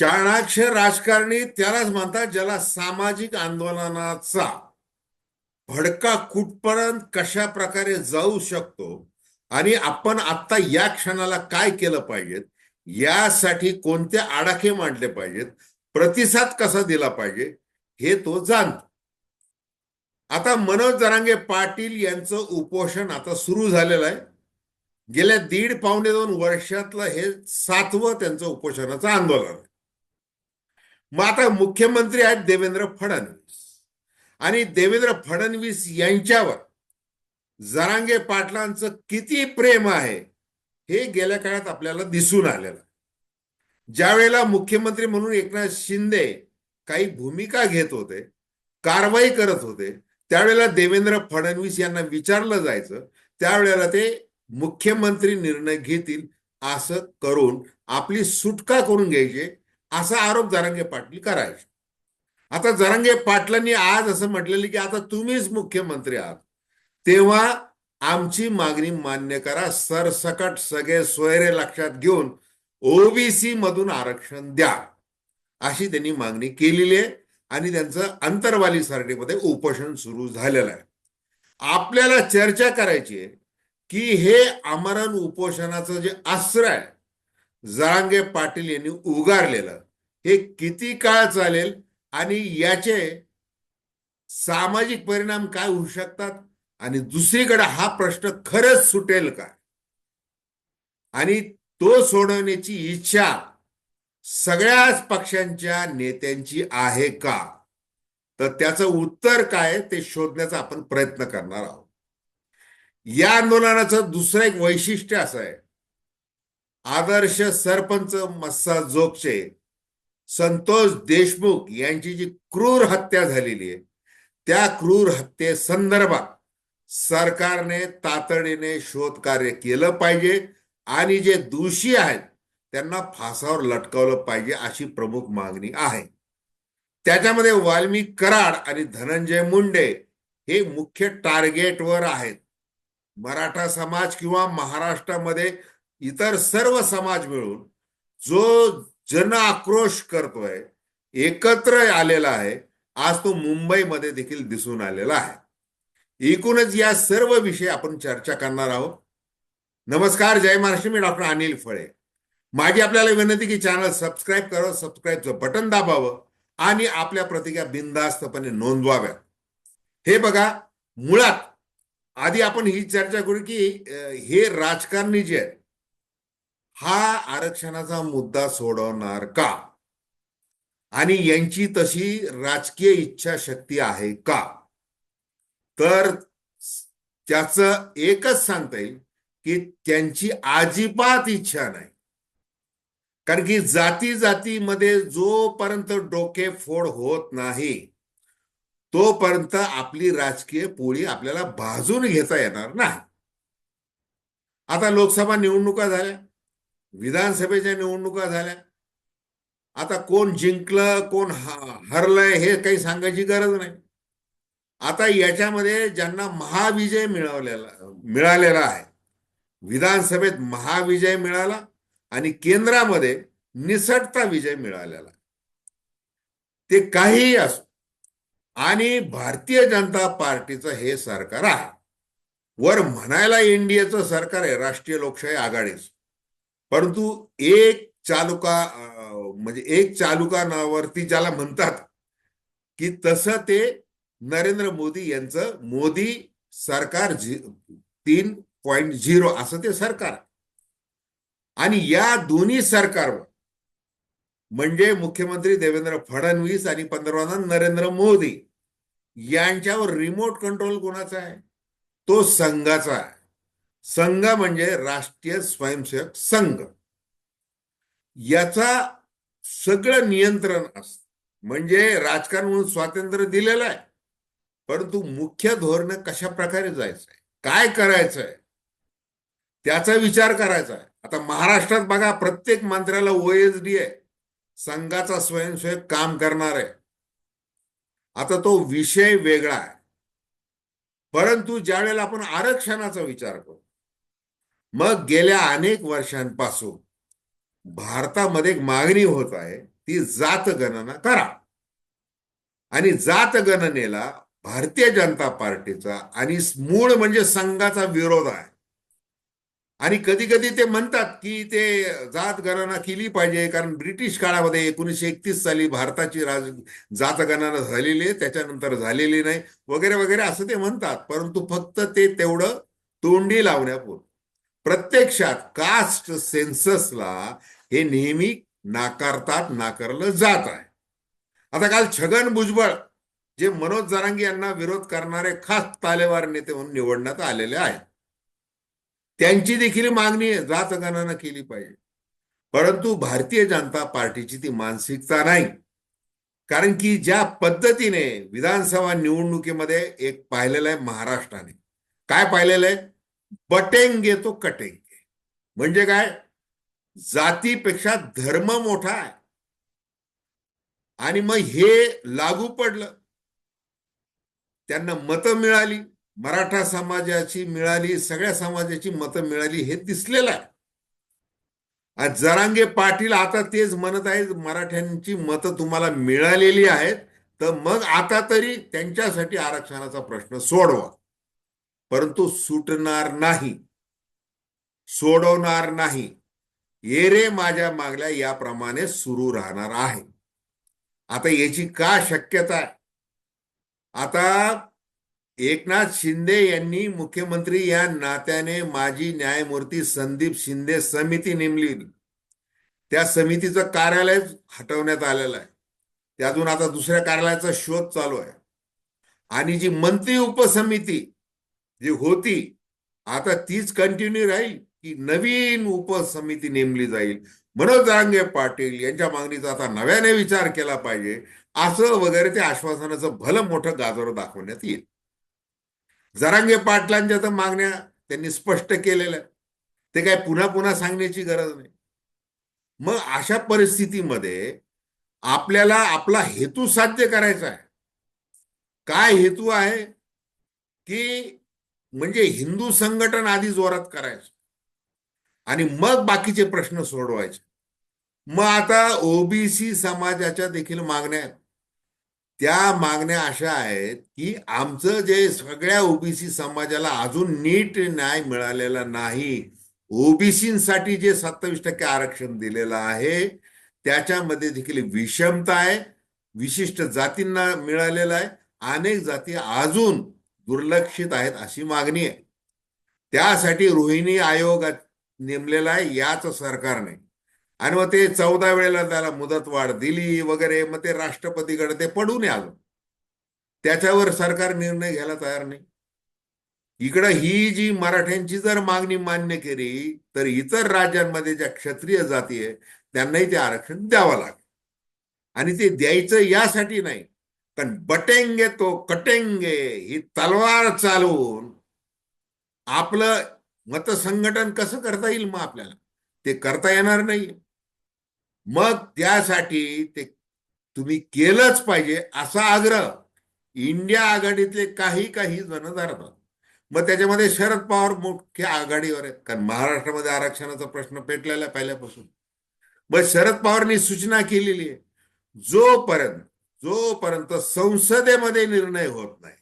चाणाक्ष राजकारणी त्यालाच म्हणतात ज्याला सामाजिक आंदोलनाचा भडका कुठपर्यंत कशा प्रकारे जाऊ शकतो आणि आपण आता या क्षणाला काय केलं पाहिजेत यासाठी कोणते आडाखे मांडले पाहिजेत प्रतिसाद कसा दिला पाहिजे हे तो जाणतो. आता मनोज जरांगे पाटील यांचं उपोषण आता सुरू झालेलं आहे. गेल्या दीड पावणे दोन वर्षातलं हे सातवं त्यांचं उपोषणाचं आंदोलन आहे. मग आता मुख्यमंत्री आहेत देवेंद्र फडणवीस. आणि देवेंद्र फडणवीस यांच्यावर जरांगे पाटलांचं किती प्रेम आहे हे गेल्या काळात आपल्याला दिसून आलेलं. ज्यावेळेला मुख्यमंत्री म्हणून एकनाथ शिंदे काही भूमिका घेत होते कारवाई करत होते त्यावेळेला देवेंद्र फडणवीस यांना विचारलं जायचं त्यावेळेला ते मुख्यमंत्री निर्णय घेतील असं करून आपली सुटका करून घ्यायचे असा आरोप जरांगे पाटील करायचे. आता जरांगे पाटलांनी आज असं म्हटलेलं की आता तुम्हीच मुख्यमंत्री आहात. तेव्हा आमची मागणी मान्य करा सरसकट सगळे सोयरे लक्षात घेऊन ओबीसी मधून आरक्षण द्या. अशी त्यांनी मागणी केलेली आहे आणि त्यांचं अंतरवाली सरडेमध्ये उपोषण सुरू झालेलं आहे. आपल्याला चर्चा करायची आहे की हे आमरण उपोषणाचं जे अस्त्र आहे जरांगे पाटील यांनी उगारलेलं. हे किती काळ चालेल आणि याचे सामाजिक परिणाम काय होऊ शकतात? आणि दुसरीकडे हा प्रश्न खरंच सुटेल का? आणि तो सोडवण्याची इच्छा सगळ्याच पक्षांच्या नेत्यांची आहे का? तर त्याचं उत्तर काय ते शोधण्याचा आपण प्रयत्न करणार आहोत. या आंदोलनाचं दुसरं एक वैशिष्ट्य असं आहे. आदर्श सरपंच मस्सा जोगचे संतोष देशमुख यांची जी क्रूर हत्या झालेली आहे त्या क्रूर हत्येसंदर्भात सरकारने तातडीने शोध कार्य केलं पाहिजे आणि जे दोषी आहेत त्यांना फासावर लटकवलं पाहिजे अशी प्रमुख मागणी आहे. त्याच्यामध्ये वाल्मिक कराड आणि धनंजय मुंडे हे मुख्य टार्गेटवर आहेत. मराठा समाज किंवा महाराष्ट्रामध्ये इतर सर्व समाज मिळून जो जन आक्रोश करतोय एकत्र आलेला आहे आज तो मुंबईमध्ये देखील दिसून आलेला आहे. एकूणच या सर्व विषय आपण चर्चा करणार आहोत. नमस्कार जय महाराष्ट्र मी डॉक्टर अनिल फळे. माझी आपल्याला विनंती की चॅनल सबस्क्राईब करावं सबस्क्राईबचं बटन दाबावं आणि आपल्या प्रतिक्रिया बिनधास्तपणे नोंदवाव्या हे बघा मुळात आधी आपण ही चर्चा करू की हे राजकारणी जे आहेत हा आरक्षणाचा मुद्दा सोडवणार का? आणि यांची तशी राजकीय इच्छाशक्ती आहे का? तर त्याच एकच सांगता येईल की त्यांची अजिबात इच्छा नाही. कारण की जाती जातीमध्ये जोपर्यंत डोके फोड होत नाही तोपर्यंत आपली राजकीय पोळी आपल्याला भाजून घेता येणार नाही. आता लोकसभा निवडणुका झाल्या. विधानसभेच्या निवडणुका झाल्या. आता कोण जिंकलं कोण हरलंय हे काही सांगायची गरज नाही. आता याच्यामध्ये ज्यांना महाविजय मिळवलेला मिळालेला आहे विधानसभेत महाविजय मिळाला आणि केंद्रामध्ये निसटता विजय मिळालेला. ते काहीही असो आणि भारतीय जनता पार्टीचं हे सरकार आहे. वर म्हणायला एनडीएचं सरकार आहे राष्ट्रीय लोकशाही आघाडीच. परंतु एक चालुका म्हणजे एक चालुका नावावरती ज्याला म्हणतात की तसं ते नरेंद्र मोदी यांचं मोदी सरकार तीन पॉइंट झिरो असं ते सरकार. आणि या दोन्ही सरकारवर म्हणजे मुख्यमंत्री देवेंद्र फडणवीस आणि पंतप्रधान नरेंद्र मोदी यांच्यावर रिमोट कंट्रोल कोणाचा आहे? तो संघाचा आहे. संघ म्हणजे राष्ट्रीय स्वयंसेवक संघ. याचा सगळं नियंत्रण असत म्हणजे राजकारण म्हणून स्वातंत्र्य दिलेलं आहे. परंतु मुख्य धोरण कशा प्रकारे जायचंय? काय करायचंय? त्याचा विचार करायचा आहे. आता महाराष्ट्रात बघा प्रत्येक मंत्र्याला ओएसडी आहे. संघाचा स्वयंसेवक काम करणार आहे. आता तो विषय वेगळा आहे. परंतु ज्या वेळेला आपण आरक्षणाचा विचार करू मग गेल्या अनेक वर्षांपासून भारतामध्ये एक मागणी होत आहे ती जात गणना करा. आणि जात गणनेला भारतीय जनता पार्टीचा आणि मूळ म्हणजे संघाचा विरोध आहे. आणि कधी कधी ते म्हणतात की ते जात गणना केली पाहिजे कारण ब्रिटिश काळामध्ये एकोणीसशे एकतीस साली भारताची राज जात गणना झालेली आहे त्याच्यानंतर झालेली नाही वगैरे वगैरे असं ते म्हणतात. परंतु फक्त ते तेवढं तोंडी लावण्यापूर्वी प्रत्यक्षात कास्ट सेन्ससला हे नेहमी नाकारतात नाकारलं जात आहे. आता काल छगन भुजबळ जे मनोज जरांगी यांना विरोध करणारे खास तालेवार नेते म्हणून निवडण्यात आलेले आहेत. त्यांची देखील मागणी जात गणना केली पाहिजे. परंतु भारतीय जनता पार्टीची ती मानसिकता नाही. कारण की ज्या पद्धतीने विधानसभा निवडणुकीमध्ये एक पाहिलेलं आहे महाराष्ट्राने. काय पाहिलेलं आहे? बटेंगे तो कटेंगे. म्हणजे काय? जातीपेक्षा धर्म मोठा आहे. आणि मग हे लागू पडलं. त्यांना मतं मिळाली. मराठा समाजाची मिळाली सगळ्या समाजाची मतं मिळाली हे दिसलेलं आहे. आज जरांगे पाटील आता तेच म्हणत आहेत मराठ्यांची मतं तुम्हाला मिळालेली आहेत तर मग आता तरी त्यांच्यासाठी आरक्षणाचा प्रश्न सोडवा. परंतु सुटणार नाही सोडवणार नाही. येरे माझ्या मागल्या याप्रमाणे सुरू राहणार आहे. आता याची का शक्यता आहे? आता एकनाथ शिंदे यांनी मुख्यमंत्री या नात्याने माजी न्यायमूर्ती संदीप शिंदे समिती नेमली त्या समितीचं कार्यालय हटवण्यात आलेलं आहे. त्यातून आता दुसऱ्या कार्यालयाचा शोध चालू आहे. आणि जी मंत्री उपसमिती जी होती आता तीच कंटिन्यू राहील की नवीन उपसमिती नेमली जाईल. मनोज जारांगे पाटील यांच्या मागणीचा आता नव्याने विचार केला पाहिजे असं वगैरे ते आश्वासनाचं भलं मोठं गाजर दाखवण्यात येईल. जरांगे पाटलांच्या तर मागण्या त्यांनी स्पष्ट केलेल्या. ते काय पुन्हा पुन्हा सांगण्याची गरज नाही. मग अशा परिस्थितीमध्ये आपल्याला आपला हेतू साध्य करायचा आहे. काय हेतू आहे? की म्हणजे हिंदू संघटन आधी जोरात करायचं. आणि मग बाकीचे प्रश्न सोडवायचे. मग आता ओबीसी समाजाच्या देखील मागण्या आहेत. त्या मागण्या अशा आहेत की आमचं जे सगळ्या ओबीसी समाजाला अजून नीट न्याय मिळालेला नाही ओबीसीसाठी जे सत्तावीस टक्के आरक्षण दिलेलं आहे त्याच्यामध्ये देखील विषमता आहे विशिष्ट जातींना मिळालेलं आहे अनेक जाती अजून दुर्लक्षित आहेत अशी मागणी आहे. त्यासाठी रोहिणी आयोग नेमलेला आहे याच सरकारने. आणि मग ते चौदा वेळेला त्याला मुदतवाढ दिली वगैरे मग ते राष्ट्रपतीकडे ते पडू नये अजून. त्याच्यावर सरकार निर्णय घ्यायला तयार नाही. इकडं ही जी मराठ्यांची जर मागणी मान्य केली तर इतर राज्यांमध्ये ज्या क्षत्रिय जाती आहे त्यांनाही ते आरक्षण द्यावं लागेल. आणि ते द्यायचं यासाठी नाही. कारण बटेंगे तो कटेंगे ही तलवार चालवून आपलं मतसंघटन कसं करता येईल मग आपल्याला? ते करता येणार नाही. मग त्यासाठी ते तुम्ही केलंच पाहिजे असा आग्रह. इंडिया आघाडीतले काही काही जण धरतात मग त्याच्यामध्ये शरद पवार मुख्य आघाडीवर आहेत. कारण महाराष्ट्रामध्ये आरक्षणाचा प्रश्न पेटलेला पहिल्यापासून. मग शरद पवारनी सूचना केलेली आहे. जोपर्यंत जोपर्यंत संसदेमध्ये निर्णय होत नाही.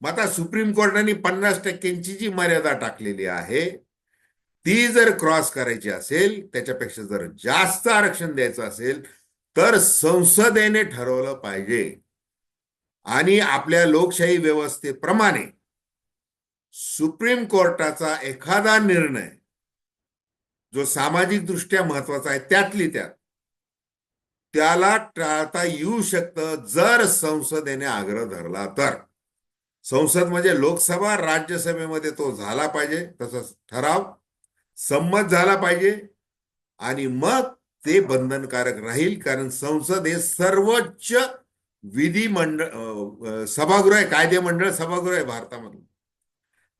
मग आता सुप्रीम कोर्टाने पन्नास टक्क्यांची जी मर्यादा टाकलेली आहे ती जर क्रॉस करायची असेल त्याच्यापेक्षा जर जास्त आरक्षण द्यायचं असेल तर संसदेने ठरवलं पाहिजे. आणि आपल्या लोकशाही व्यवस्थेप्रमाणे सुप्रीम कोर्टाचा एखादा निर्णय जो सामाजिक दृष्ट्या महत्त्वाचा आहे त्यातली त्यात त्याला टाळता येऊ शकतं जर संसदेने आग्रह धरला तर. संसद म्हणजे लोकसभा राज्यसभेमध्ये तो झाला पाहिजे तसं ठराव. संमत झाला पाहिजे आणि मग ते बंधनकारक राहील कारण संसद हे सर्वोच्च विधिमंडळ सभागृह आहे कायदेमंडळ सभागृह आहे भारतामधलं.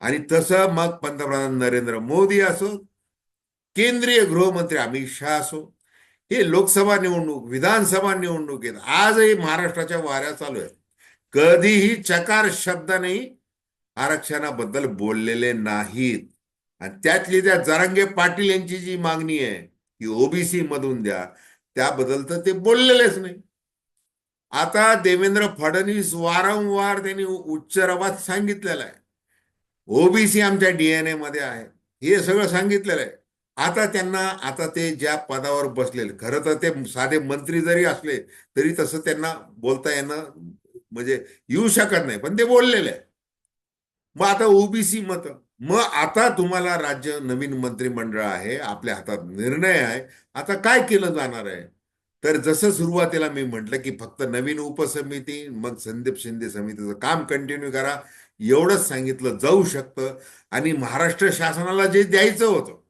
आणि तसं मग पंतप्रधान नरेंद्र मोदी असो केंद्रीय गृहमंत्री अमित शहा असो हे लोकसभा निवडणूक विधानसभा निवडणूक आहेत. आजही महाराष्ट्राच्या वाऱ्या चालू आहेत. कधीही चकार शब्दाने आरक्षणाबद्दल बोललेले नाहीत. आणि त्यातली त्या जरांगे पाटील यांची जी मागणी आहे ती ओबीसी मधून द्या त्याबद्दल तर ते बोललेलेच नाही. आता देवेंद्र फडणवीस वारंवार त्यांनी उच्च रवात सांगितलेला आहे. ओबीसी आमच्या डीएनए मध्ये आहे. हे सगळं सांगितलेलं आहे. आता त्यांना आता ते ज्या पदावर बसलेले खरं तर ते साधे मंत्री जरी असले तरी तसं त्यांना बोलता येणं म्हणजे येऊ शकत नाही. पण ते बोललेले आहे मग आता ओबीसी मत मग आता तुम्हाला राज्य नवीन मंत्रिमंडळ आहे आपल्या हातात निर्णय आहे आता काय केलं जाणार आहे? तर जसं सुरुवातीला मी म्हटलं की फक्त नवीन उपसमिती मग संदीप शिंदे समितीचं काम कंटिन्यू करा. एवढंच सांगितलं जाऊ शकतं. आणि महाराष्ट्र शासनाला जे द्यायचं होतं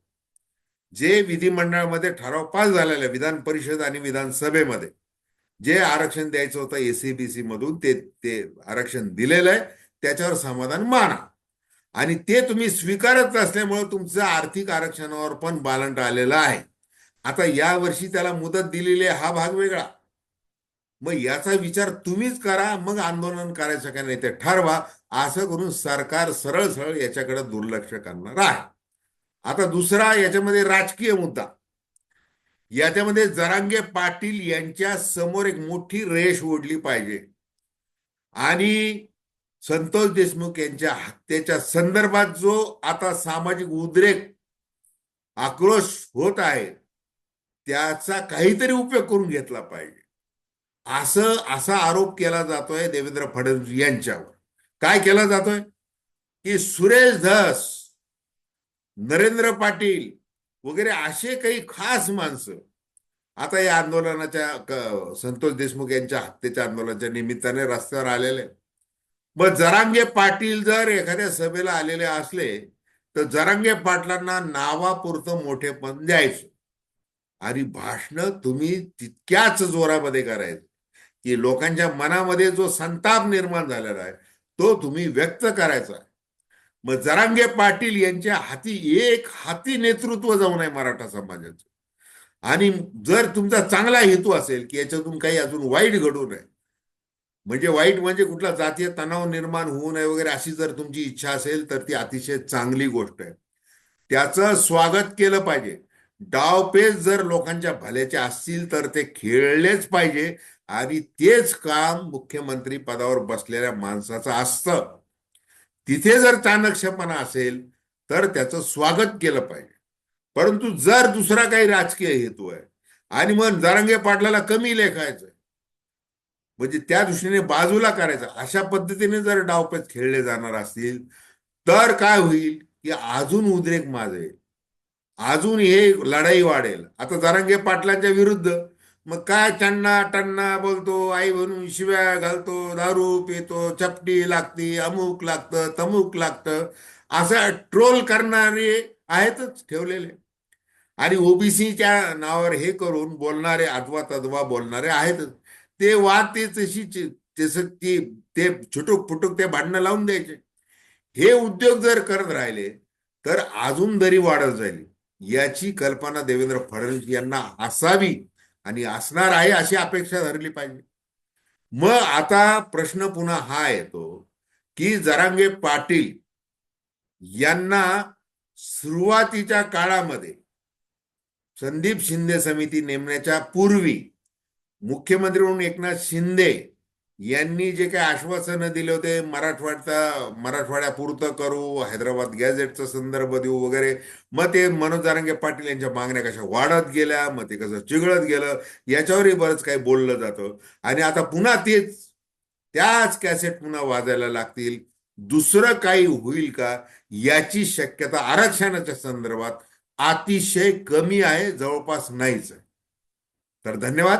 जे विधिमंडळामध्ये ठराव पास झालेला आहे विधान परिषद आणि विधानसभेमध्ये जे आरक्षण द्यायचं होतं एसीबीसी मधून ते ते आरक्षण दिलेलं आहे त्याच्यावर समाधान माना. आणि ते तुम्ही स्वीकारत असल्यामुळे तुमचं आर्थिक आरक्षणावर पण बालंट आलेलं आहे. आता या वर्षी त्याला मुदत दिलेली आहे हा भाग वेगळा. मग याचा विचार तुम्हीच करा मग आंदोलन करायचं का नाही ते ठरवा असं करून सरकार सरळ सरळ याच्याकडे दुर्लक्ष करणार आहे. आता दुसरा याच्यामध्ये राजकीय मुद्दा. याच्यामध्ये जरांगे पाटील यांच्या समोर एक मोठी रेष ओढली पाहिजे. आणि संतोष देशमुख यांच्या हत्येच्या संदर्भात जो आता सामाजिक उद्रेक आक्रोश होत आहे त्याचा काहीतरी उपयोग करून घेतला पाहिजे. असं असा आरोप केला जातोय देवेंद्र फडणवीस यांच्यावर. काय केला जातोय? की सुरेश धस नरेंद्र पाटील वगैरे असे काही खास माणसं. आता या आंदोलनाच्या संतोष देशमुख यांच्या हत्येच्या आंदोलनाच्या निमित्ताने रस्त्यावर आलेले. मग जरांगे पाटील जर एखाद्या सभेला आलेले असले तर जरांगे पाटलांना नावापुरतं मोठेपण द्यायचं. आणि भाषण तुम्ही तितक्याच जोरामध्ये करायचं. की लोकांच्या मनामध्ये जो संताप निर्माण झालेला आहे तो तुम्ही व्यक्त करायचा. मग जरांगे पाटील यांच्या हाती एक हाती नेतृत्व जाऊ नये मराठा समाजाचं. आणि जर तुमचा चांगला हेतू असेल की याच्यातून काही अजून वाईट घडू नये म्हणजे वाईट म्हणजे कुठला जातीय तणाव निर्माण होऊ नये वगैरे अशी जर तुमची इच्छा असेल तर ती अतिशय चांगली गोष्ट आहे. त्याचं स्वागत केलं पाहिजे. डावपेच जर लोकांच्या भल्याचे असतील तर ते खेळलेच पाहिजे आणि तेच काम मुख्यमंत्री पदावर बसलेल्या माणसाचं असतं. तिथे जर चाणक्षपणा असेल तर त्याचं स्वागत केलं पाहिजे. परंतु जर दुसरा काही राजकीय हेतू आहे आणि मग जरांगे पाटलाला कमी लेखायचं म्हणजे त्या दृष्टीने बाजूला करायचं अशा पद्धतीने जर डावपेच खेळले जाणार असतील तर काय होईल की अजून उद्रेक माजेल. अजून हे लढाई वाढेल. आता जरांगे पाटलांच्या विरुद्ध मग काय टन्ना टण्णा बोलतो आई म्हणून शिव्या घालतो दारू पितो चपटी लागती अमुक लागतं तमुक लागतं. असं ट्रोल करणारे आहेतच ठेवलेले. आणि ओबीसीच्या नावावर हे करून बोलणारे अथवा तद्वा बोलणारे आहेतच. ते वाद ते तशी तसं ती ते छुटूक फुटूक ते भांडणं लावून द्यायचे. हे उद्योग जर करत राहिले तर अजून दरी वाढत जाईल. याची कल्पना देवेंद्र फडणवीस यांना असावी. आणि असणार आहे अशी अपेक्षा धरली पाहिजे. मग आता प्रश्न पुन्हा हा येतो की जरांगे पाटील यांना सुरुवातीच्या काळामध्ये संदीप शिंदे समिती नेमण्याच्या पूर्वी मुख्यमंत्री म्हणून एकनाथ शिंदे यांनी जे काही आश्वासनं दिले होते मराठवाड्याचा मराठवाड्यापुरतं करू हैदराबाद गॅझेटचा संदर्भ देऊ वगैरे मग ते मनोज जारंगे पाटील यांच्या मागण्या कशा वाढत गेल्या मग ते कसं चिघळत गेलं याच्यावरही बरंच काही बोललं जातं. आणि आता पुन्हा तेच त्याच कॅसेट पुन्हा वाजायला लागतील. दुसरं काही होईल का याची शक्यता आरक्षणाच्या संदर्भात अतिशय कमी आहे जवळपास नाहीच आहे. तर धन्यवाद.